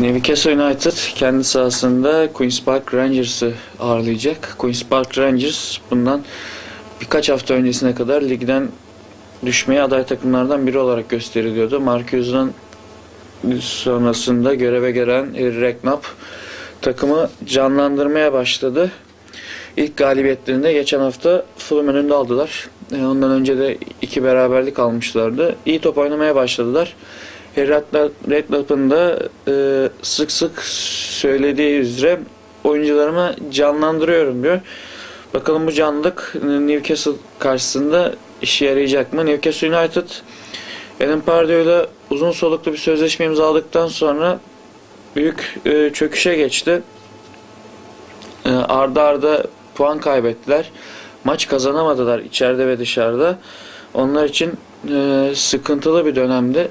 Newcastle United kendi sahasında Queen's Park Rangers'ı ağırlayacak. Queen's Park Rangers bundan birkaç hafta öncesine kadar ligden düşmeye aday takımlardan biri olarak gösteriliyordu. Hughes'dan sonrasında göreve gelen Harry Redknapp takımı canlandırmaya başladı. İlk galibiyetlerinde geçen hafta Fulham önünde aldılar. E, Ondan önce de iki beraberlik almışlardı. İyi top oynamaya başladılar. Harry Redknapp'ın da e, sık sık söylediği üzere oyuncularımı canlandırıyorum diyor. Bakalım bu canlılık Newcastle karşısında işe yarayacak mı? Newcastle United Alan Pardew'la uzun soluklu bir sözleşme imzaladıktan sonra büyük e, çöküşe geçti. E, arda arda puan kaybettiler. Maç kazanamadılar içeride ve dışarıda. Onlar için e, sıkıntılı bir dönemde.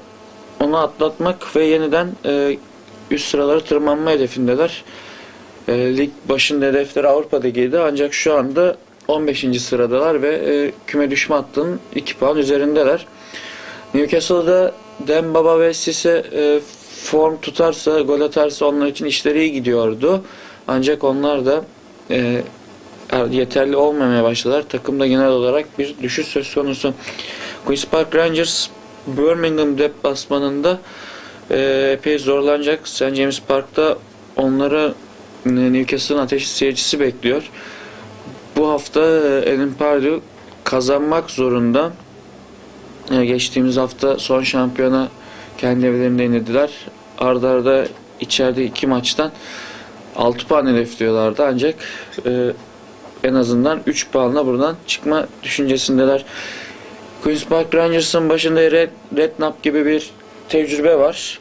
Onu atlatmak ve yeniden e, üst sıraları tırmanma hedefindeler. E, lig başında hedefleri Avrupa Ligi'ydi ancak şu anda 15. sıradalar ve e, küme düşme hattının 2 puan üzerindeler. Newcastle'da Dembaba ve Sisse e, form tutarsa, gol atarsa onlar için işleri iyi gidiyordu. Ancak onlar da e, yeterli olmamaya başladılar. Takımda genel olarak bir düşüş söz konusu. Queen's Park Rangers Birmingham deplasmanında e, epey zorlanacak. St. James Park'ta onları e, Newcastle'ın ateşli seyircisi bekliyor. Bu hafta e, Alan Pardew kazanmak zorunda. E, geçtiğimiz hafta son şampiyona kendi evlerinde indirdiler. Arda arda içeride iki maçtan 6 puan hedefliyorlardı ancak e, en azından 3 puanla buradan çıkma düşüncesindeler. Queen's Park Rangers'ın başında Red, Redknapp gibi bir tecrübe var.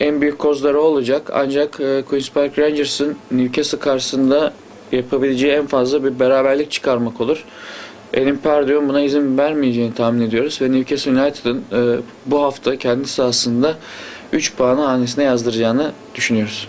En büyük kozları olacak ancak e, Queen's Park Rangers'ın Newcastle karşısında yapabileceği en fazla bir beraberlik çıkarmak olur. Elim Perdew'un buna izin vermeyeceğini tahmin ediyoruz ve Newcastle United'ın e, bu hafta kendi sahasında 3 puanı hanesine yazdıracağını düşünüyoruz.